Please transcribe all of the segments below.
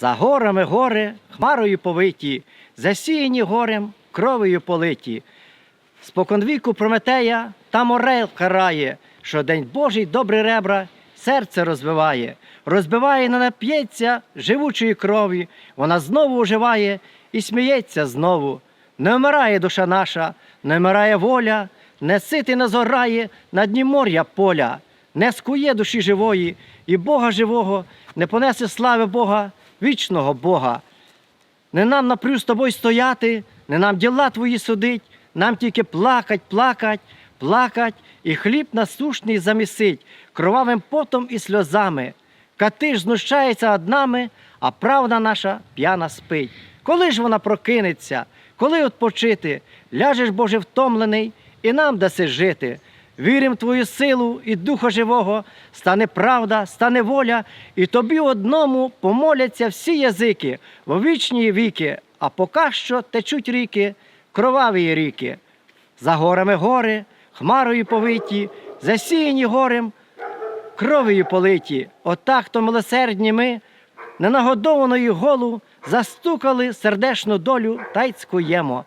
За горами гори, хмарою повиті, засіяні горем, кров'ю политі. Споконвіку Прометея там орел карає, що день Божий добрі ребра серце розбиває, розбиває не нап'ється живучої крові, вона знову оживає і сміється знову. Не вмирає душа наша, не вмирає воля, не сити не зорає на дні моря поля, не скує душі живої і Бога живого, не понесе слави Бога, вічного Бога. Не нам напрю з тобою стояти, не нам діла твої судить, нам тільки плакать, плакать, плакать, і хліб насушний замісить кровавим потом і сльозами. Кати ж знущається над нами, а правда наша п'яна спить. Коли ж вона прокинеться, коли відпочити, ляжеш, Боже, втомлений, і нам даси жити. Вірим в Твою силу і Духа Живого, стане правда, стане воля, і тобі одному помоляться всі язики во вічні віки, а поки що течуть ріки, кроваві ріки. За горами гори, хмарою повиті, засіяні горем, кров'ю политі. Отак то милосердні ми, ненагодованої голу, застукали сердешну долю та й цкуємо.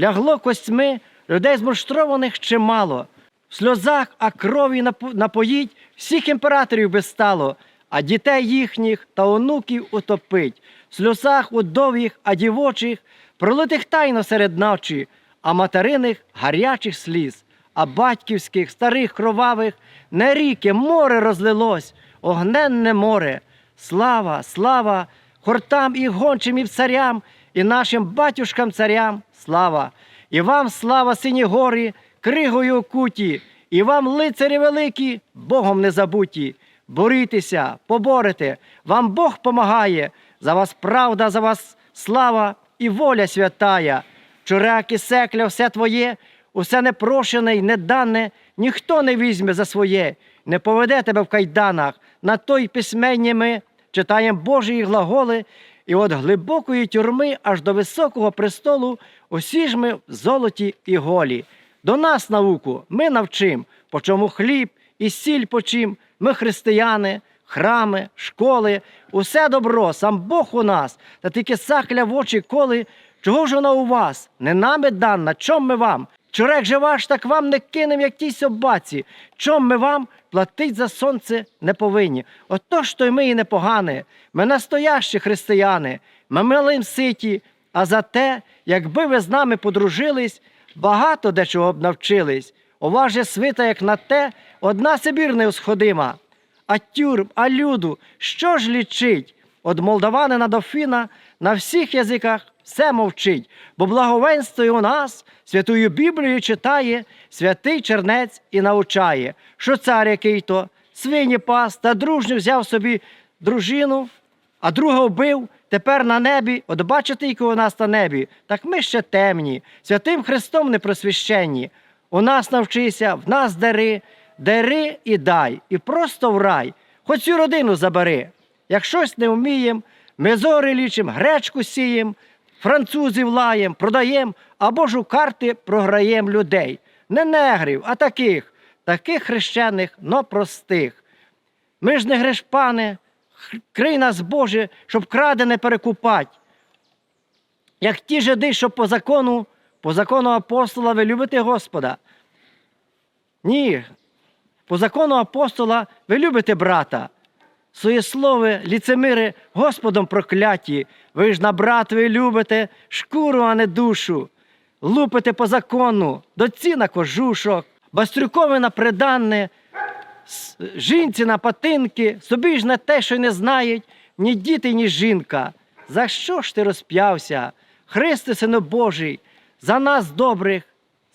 Лягло костьми людей змуштрованих чимало. Сльозах, а крові напоїть всіх імператорів би стало, а дітей їхніх та онуків утопить. В сльозах удов'їх, а дівочих, пролитих тайно серед ночі, а материних гарячих сліз, а батьківських, старих кровавих, не ріки, море розлилось, огненне море. Слава, слава, хортам і гончим, і царям, і нашим батюшкам царям, слава. І вам слава, сині горі, кригою окуті, і вам, лицарі великі, Богом не забуті. Борітеся, поборете, вам Бог помагає, за вас правда, за вас слава і воля святая. Чурак і секля, все твоє, усе непрошене й недане, ніхто не візьме за своє, не поведе тебе в кайданах. На той письменні ми читаємо Божі глаголи, і от глибокої тюрми аж до високого престолу усі ж ми в золоті і голі. До нас науку ми навчим, по чому хліб і сіль почим. Ми християни, храми, школи, усе добро, сам Бог у нас, та тільки сакля в очі коли. Чого ж вона у вас? Не нами дана, чом ми вам? Чорек же ваш, так вам не кинем, як тій собаці. Чом ми вам платить за сонце не повинні? Отож то й ми і непогане. Ми настоящі християни, ми милим ситі, а за те, якби ви з нами подружились, багато дечого б навчились. У свита, як на те, одна Сибір неусходима. А тюрм, а люду, що ж лічить? От молдаванина до фіна на всіх язиках все мовчить, бо благовенствує у нас, святую Біблію читає, святий чернець і навчає, що цар який то свині пас та дружньо взяв собі дружину, а друга вбив, тепер на небі, от бачите, який у нас на небі, так ми ще темні, святим Христом не просвященні. У нас навчися, в нас дари, дари і дай, і просто в рай, хоч цю родину забери. Як щось не вмієм, ми зори лічим, гречку сієм, французів лаєм, продаєм або ж у карти програєм людей. Не негрів, а таких, таких хрещених, но простих. Ми ж не грешпани, крий нас, Боже, щоб крадене перекупать. Як ті жиди, що по закону, по закону апостола ви любите Господа. Ні, по закону апостола ви любите брата. Своєслови, ліцемири, Господом прокляті, ви ж на братві любите шкуру, а не душу. Лупите по закону, доці на кожушок, бастрюкове на приданне, жінці на патинки, собі ж на те, що не знають ні діти, ні жінка. За що ж ти розп'явся? Христе, Сину Божий, за нас добрих,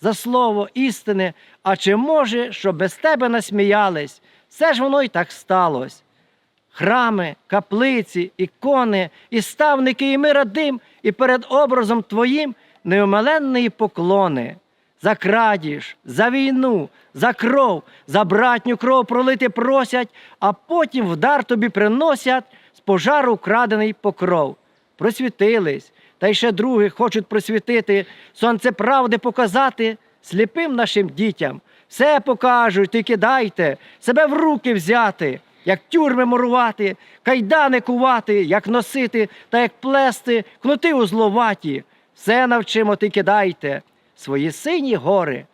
за слово істини, а чи може, що без тебе насміялись? Все ж воно й так сталося. Храми, каплиці, ікони, і ставники, і ми радим, і перед образом Твоїм неомаленної поклони. За крадіж, за війну, за кров, за братню кров пролити просять, а потім в дар тобі приносять з пожару вкрадений покров. Просвітились, та й ще другі хочуть просвітити, сонце правди показати сліпим нашим дітям. Все покажуть, тільки дайте, себе в руки взяти. як тюрми мурувати, кайдани кувати, як носити та як плести, кнути узловаті. Все навчимо ти кидайте, свої сині гори.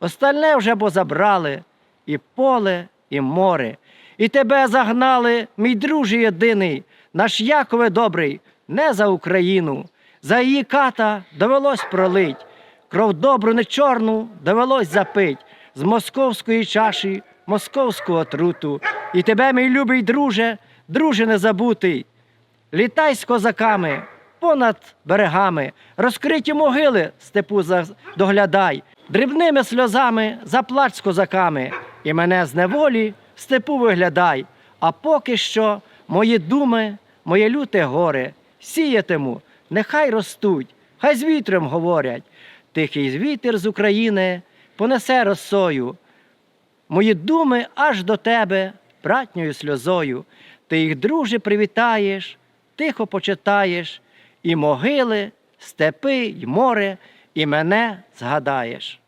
Остальне вже бо забрали, і поле, і море. І тебе загнали, мій друже єдиний, наш Якове добрий, не за Україну. За її ката довелось пролить, кров добру не чорну довелось запить з московської чаші, московського отруту. І тебе, мій любий друже, друже незабутий, літай з козаками понад берегами, розкриті могили степу доглядай, дрібними сльозами заплач з козаками, і мене з неволі степу виглядай. А поки що мої думи, моє люте горе, сіятиму, нехай ростуть, хай з вітром говорять. Тихий вітер з України понесе росою. Мої думи аж до тебе, братньою сльозою. Ти їх, друже, привітаєш, тихо почитаєш, і могили, степи, й море, і мене згадаєш.